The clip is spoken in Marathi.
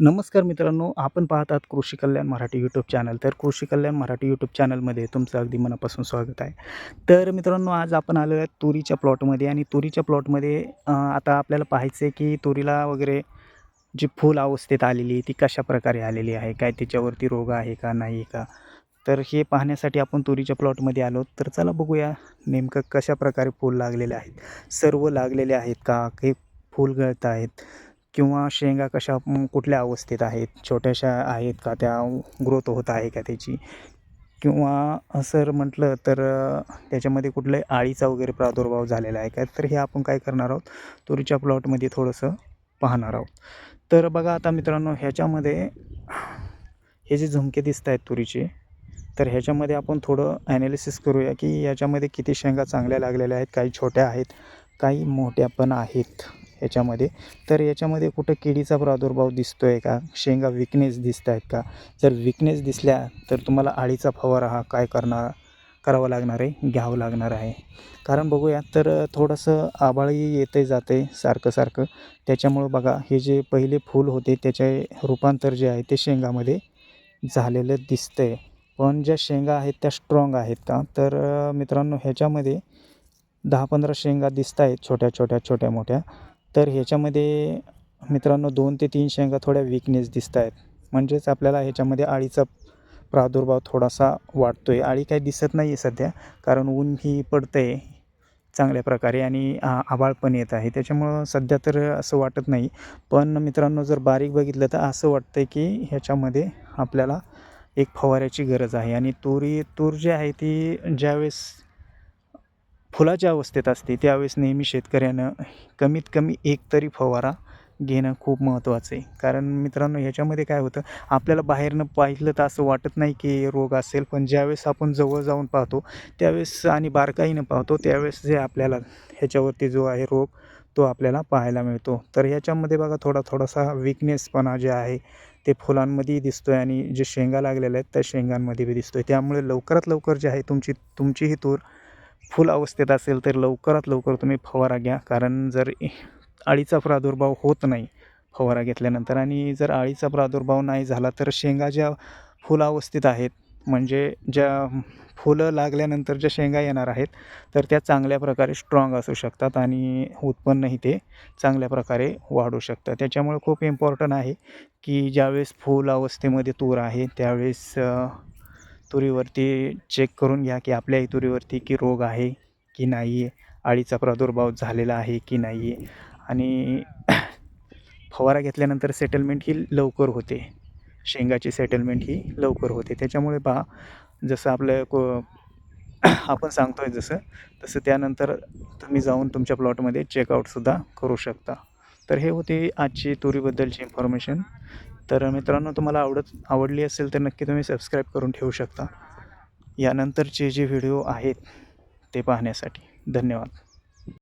नमस्कार मित्रांनो आपण पाहतात कृषी कल्याण मराठी यूट्यूब चॅनल तर कृषी कल्याण मराठी यूट्यूब चॅनलमध्ये तुमचं अगदी मनापासून स्वागत आहे. तर मित्रांनो आज आपण आलो आहे तुरीच्या प्लॉटमध्ये आणि तुरीच्या प्लॉटमध्ये आता आपल्याला पाहायचं आहे की तुरीला वगैरे जी फूल अवस्थेत आलेली ती कशा प्रकारे आलेली आहे काय त्याच्यावरती रोग आहे का नाही का? तर हे पाहण्यासाठी आपण तुरीच्या प्लॉटमध्ये आलो तर चला बघूया नेमकं कशा प्रकारे फूल लागलेले आहेत. सर्व लागलेले आहेत का? काही फूल गळत आहेत किंवा शेंगा कशा कुठल्या अवस्थेत आहेत? छोट्याशा आहेत का? त्या ग्रोथ होत आहे का त्याची? किंवा सर म्हटलं तर त्याच्यामध्ये कुठलं आळीचा वगैरे प्रादुर्भाव झालेला आहे का? तर हे आपण काय करणार आहोत? तुरीच्या प्लॉटमध्ये थोडंसं पाहणार आहोत. तर बघा आता मित्रांनो ह्याच्यामध्ये हे जे झुमके दिसत आहेत तुरीचे तर ह्याच्यामध्ये आपण थोडं ॲनालिसिस करूया की याच्यामध्ये किती शेंगा चांगल्या लागलेल्या आहेत काही छोट्या आहेत काही मोठ्या पण आहेत. ह्याच्यामध्ये तर याच्यामध्ये कुठं किडीचा प्रादुर्भाव दिसतो आहे का? शेंगा विकनेस दिसत आहेत का? जर विकनेस दिसल्या तर तुम्हाला आळीचा फवारा हा काय करणार? करावा लागणार आहे घ्यावं लागणार आहे. कारण बघूया तर थोडंसं आबाळही येते जाते सारखं सारखं. त्याच्यामुळं बघा हे जे पहिले फूल होते त्याचे रूपांतर जे आहे ते शेंगामध्ये झालेलं दिसतं आहे पण ज्या शेंगा आहेत त्या स्ट्रॉंग आहेत का? तर मित्रांनो ह्याच्यामध्ये दहा पंधरा शेंगा दिसत आहेत छोट्या छोट्या छोट्या मोठ्या तर ह्याच्यामध्ये मित्रांनो दोन ते तीन शेंगा थोड्या विकनेस दिसत आहेत म्हणजेच आपल्याला ह्याच्यामध्ये आळीचा प्रादुर्भाव थोडासा वाढतो आहे आळी काही दिसत नाही आहे सध्या कारण ऊन ही पडतं आहे चांगल्या प्रकारे आणि आभाळ पण येत आहे. त्याच्यामुळं सध्या तर असं वाटत नाही. पण मित्रांनो जर बारीक बघितलं तर असं वाटतं आहे की ह्याच्यामध्ये आपल्याला एक फवाऱ्याची गरज आहे. आणि तुरी तूर जी आहे ती ज्यावेळेस फुलाच्या अवस्थेत असते त्यावेळेस नेहमी शेतकऱ्यानं कमीत कमी एक तरी फवारा घेणं खूप महत्त्वाचं आहे. कारण मित्रांनो ह्याच्यामध्ये काय होतं आपल्याला बाहेरनं पाहिलं तर असं वाटत नाही की रोग असेल पण ज्यावेळेस आपण जवळ जाऊन पाहतो त्यावेळेस आणि बारकाईनं पाहतो त्यावेळेस जे आपल्याला ह्याच्यावरती जो आहे रोग तो आपल्याला पाहायला मिळतो. तर ह्याच्यामध्ये बघा थोडा थोडासा विकनेसपणा जे आहे ते फुलांमध्येही दिसतो आहे आणि जे शेंगा लागलेल्या आहेत त्या शेंगांमध्ये बी दिसतो आहे त्यामुळे लवकरात लवकर जे आहे तुमची तुमची ही तूर फुल अवस्थेत असेल तर लवकरात लवकर तुम्ही फवारा घ्या. कारण जर अळीचा प्रादुर्भाव होत नाही फवारा घेतल्यानंतर आणि जर अळीचा प्रादुर्भाव नाही झाला तर शेंगा ज्या फुल अवस्थेत आहेत म्हणजे ज्या फुलं लागल्यानंतर ज्या शेंगा येणार आहेत तर त्या चांगल्या प्रकारे स्ट्रॉंग असू शकतात आणि उत्पन्नही ते चांगल्या प्रकारे वाढू शकतं त्याच्यामुळे खूप इम्पॉर्टंट आहे की ज्यावेळेस फुल अवस्थेमध्ये तूर आहे त्यावेळेस तुरीवरती चेक करून घ्या की आपल्याही तुरीवरती की रोग आहे की नाही आहे अळीचा प्रादुर्भाव झालेला आहे की नाही आहे आणि फवारा घेतल्यानंतर सेटलमेंट ही लवकर होते. शेंगाची सेटलमेंट ही लवकर होते. त्याच्यामुळे पहा जसं आपलं को आपण सांगतो आहे जसं तसं त्यानंतर तुम्ही जाऊन तुमच्या प्लॉटमध्ये चेकआउटसुद्धा करू शकता. तर हे होते आजची तुरीबद्दलची इन्फॉर्मेशन तर मित्रांनो तुम्हाला आवडत आवडली असेल तर नक्की तुम्ही सबस्क्राईब करून ठेवू शकता. यानंतरचे जे व्हिडिओ आहेत ते पाहण्यासाठी धन्यवाद.